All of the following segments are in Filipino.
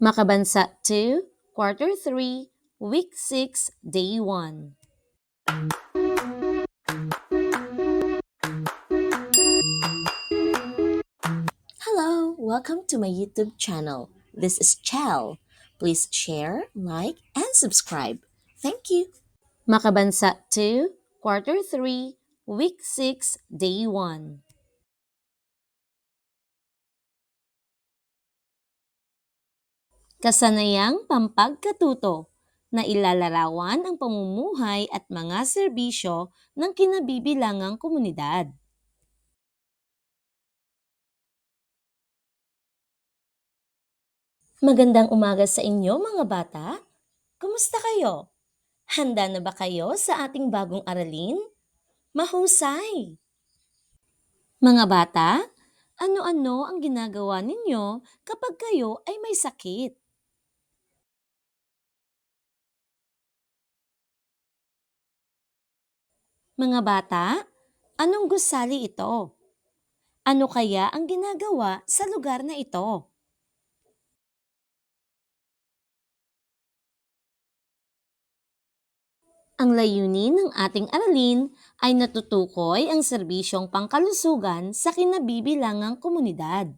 Makabansa 2, Quarter 3, Week 6, Day 1. Hello, welcome to my YouTube channel. This is Chel. Please share, like, and subscribe. Thank you. Makabansa 2, Quarter 3, Week 6, Day 1. Kasanayang pampagkatuto na ilalarawan ang pamumuhay at mga serbisyo ng kinabibilangang komunidad. Magandang umaga sa inyo mga bata. Kumusta kayo? Handa na ba kayo sa ating bagong aralin? Mahusay! Mga bata, ano-ano ang ginagawa ninyo kapag kayo ay may sakit? Mga bata, anong gusali ito? Ano kaya ang ginagawa sa lugar na ito? Ang layunin ng ating aralin ay natutukoy ang serbisyong pangkalusugan sa kinabibilangang komunidad.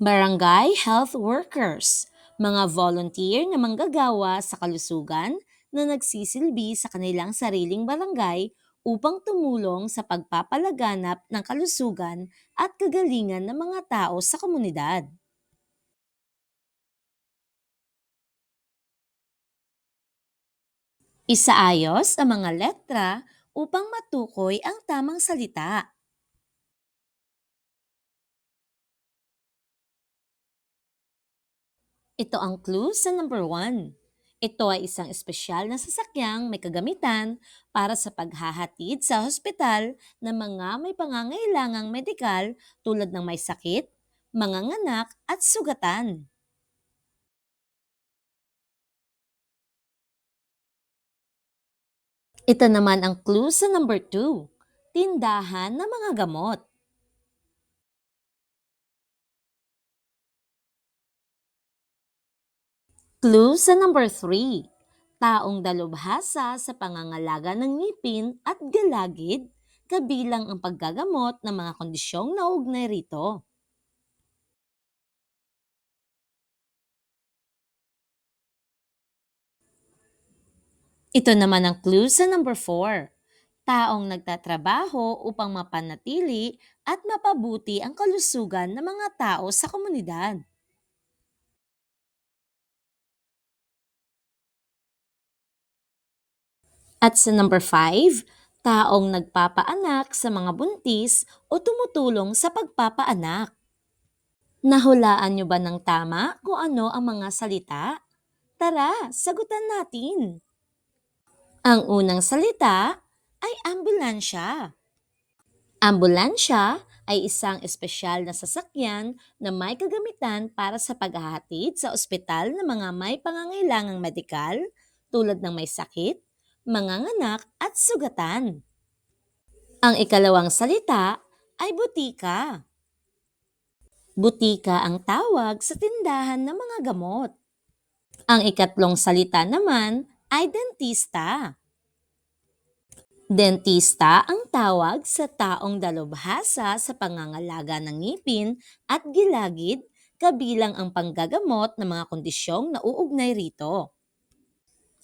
Barangay Health Workers, mga volunteer na manggagawa sa kalusugan na nagsisilbi sa kanilang sariling barangay upang tumulong sa pagpapalaganap ng kalusugan at kagalingan ng mga tao sa komunidad. Isaayos ang mga letra upang matukoy ang tamang salita. Ito ang clue sa number 1. Ito ay isang espesyal na sasakyang may kagamitan para sa paghahatid sa hospital ng mga may pangangailangang medikal tulad ng may sakit, manganganak at sugatan. Ito naman ang clue sa number 2. Tindahan ng mga gamot. Clue sa number 3. Taong dalubhasa sa pangangalaga ng ngipin at galagid, kabilang ang paggagamot ng mga kondisyong naugnay rito. Ito naman ang clue sa number 4. Taong nagtatrabaho upang mapanatili at mapabuti ang kalusugan ng mga tao sa komunidad. At sa number 5, taong nagpapaanak sa mga buntis o tumutulong sa pagpapaanak. Nahulaan niyo ba ng tama kung ano ang mga salita? Tara, sagutan natin. Ang unang salita ay ambulansya. Ambulansya ay isang espesyal na sasakyan na may kagamitan para sa paghahatid sa ospital ng mga may pangangailangang medikal tulad ng may sakit, manganganak at sugatan. Ang ikalawang salita ay butika. Butika ang tawag sa tindahan ng mga gamot. Ang ikatlong salita naman ay dentista. Dentista ang tawag sa taong dalubhasa sa pangangalaga ng ngipin at gilagid kabilang ang panggagamot ng mga kondisyong nauugnay rito.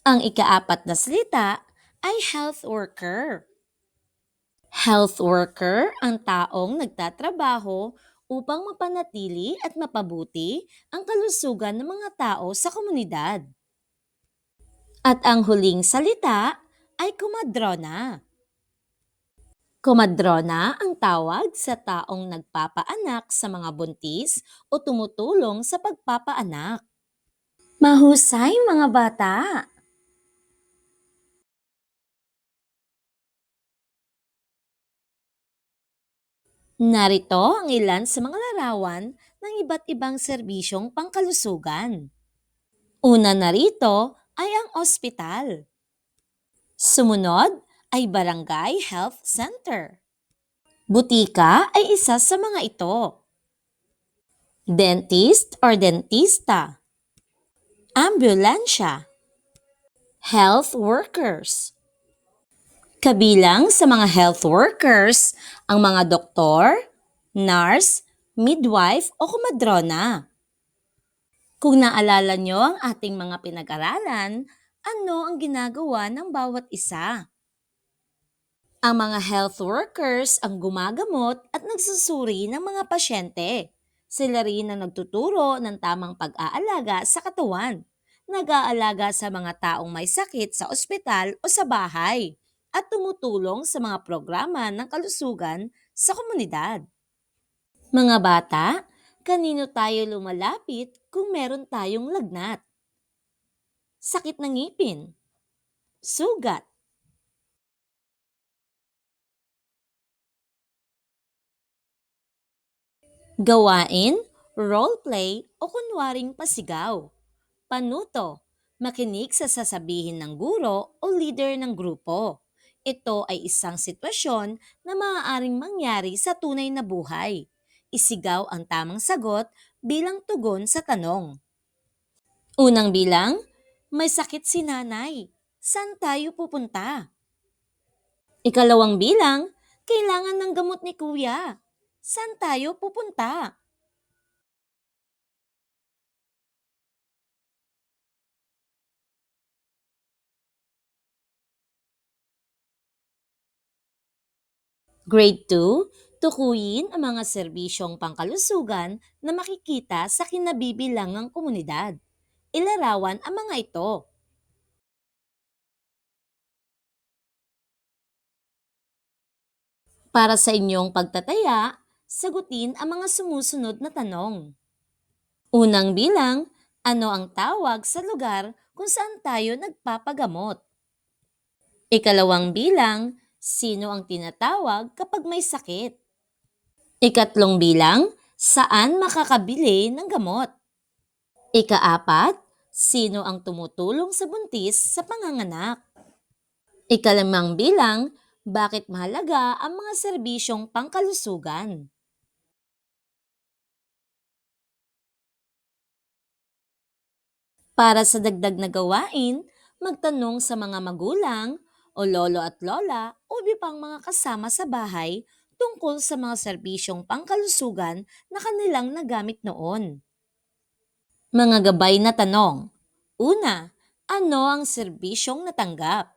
Ang ikaapat na salita ay health worker. Health worker ang taong nagtatrabaho upang mapanatili at mapabuti ang kalusugan ng mga tao sa komunidad. At ang huling salita ay kumadrona. Kumadrona ang tawag sa taong nagpapaanak sa mga buntis o tumutulong sa pagpapaanak. Mahusay mga bata! Narito ang ilan sa mga larawan ng iba't ibang serbisyong pangkalusugan. Una narito ay ang ospital. Sumunod ay Barangay Health Center. Butika ay isa sa mga ito. Dentist or dentista. Ambulansya. Health workers. Kabilang sa mga health workers ang mga doktor, nurse, midwife o kumadrona. Kung naalala nyo ang ating mga pinag-aralan, ano ang ginagawa ng bawat isa? Ang mga health workers ang gumagamot at nagsusuri ng mga pasyente. Sila rin ang nagtuturo ng tamang pag-aalaga sa katawan. Nag-aalaga sa mga taong may sakit sa ospital o sa bahay at tumutulong sa mga programa ng kalusugan sa komunidad. Mga bata, kanino tayo lumalapit kung meron tayong lagnat? Sakit ng ngipin, sugat, Gawain, roleplay o kunwaring pasigaw. Panuto, makinig sa sasabihin ng guro o leader ng grupo. Ito ay isang sitwasyon na maaaring mangyari sa tunay na buhay. Isigaw ang tamang sagot bilang tugon sa tanong. Unang bilang, may sakit si nanay. Saan tayo pupunta? Ikalawang bilang, kailangan ng gamot ni kuya. Saan tayo pupunta? Grade 2, tukuyin ang mga serbisyong pangkalusugan na makikita sa kinabibilangang komunidad. Ilarawan ang mga ito. Para sa inyong pagtataya, sagutin ang mga sumusunod na tanong. Unang bilang, ano ang tawag sa lugar kung saan tayo nagpapagamot? Ikalawang bilang, sino ang tinatawag kapag may sakit? Ikatlong bilang, saan makakabili ng gamot? Ikaapat, sino ang tumutulong sa buntis sa panganganak? Ikalimang bilang, bakit mahalaga ang mga serbisyong pangkalusugan? Para sa dagdag na gawain, magtanong sa mga magulang o lolo at lola o iba pang mga kasama sa bahay tungkol sa mga serbisyong pangkalusugan na kanilang nagamit noon. Mga gabay na tanong. Una, ano ang serbisyong natanggap?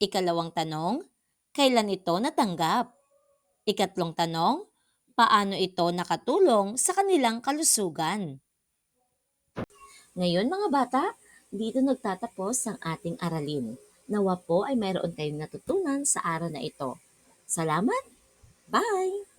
Ikalawang tanong, kailan ito natanggap? Ikatlong tanong, paano ito nakatulong sa kanilang kalusugan? Ngayon mga bata, dito nagtatapos ang ating aralin. Nawa po ay mayroon kayong natutunan sa araw na ito. Salamat! Bye!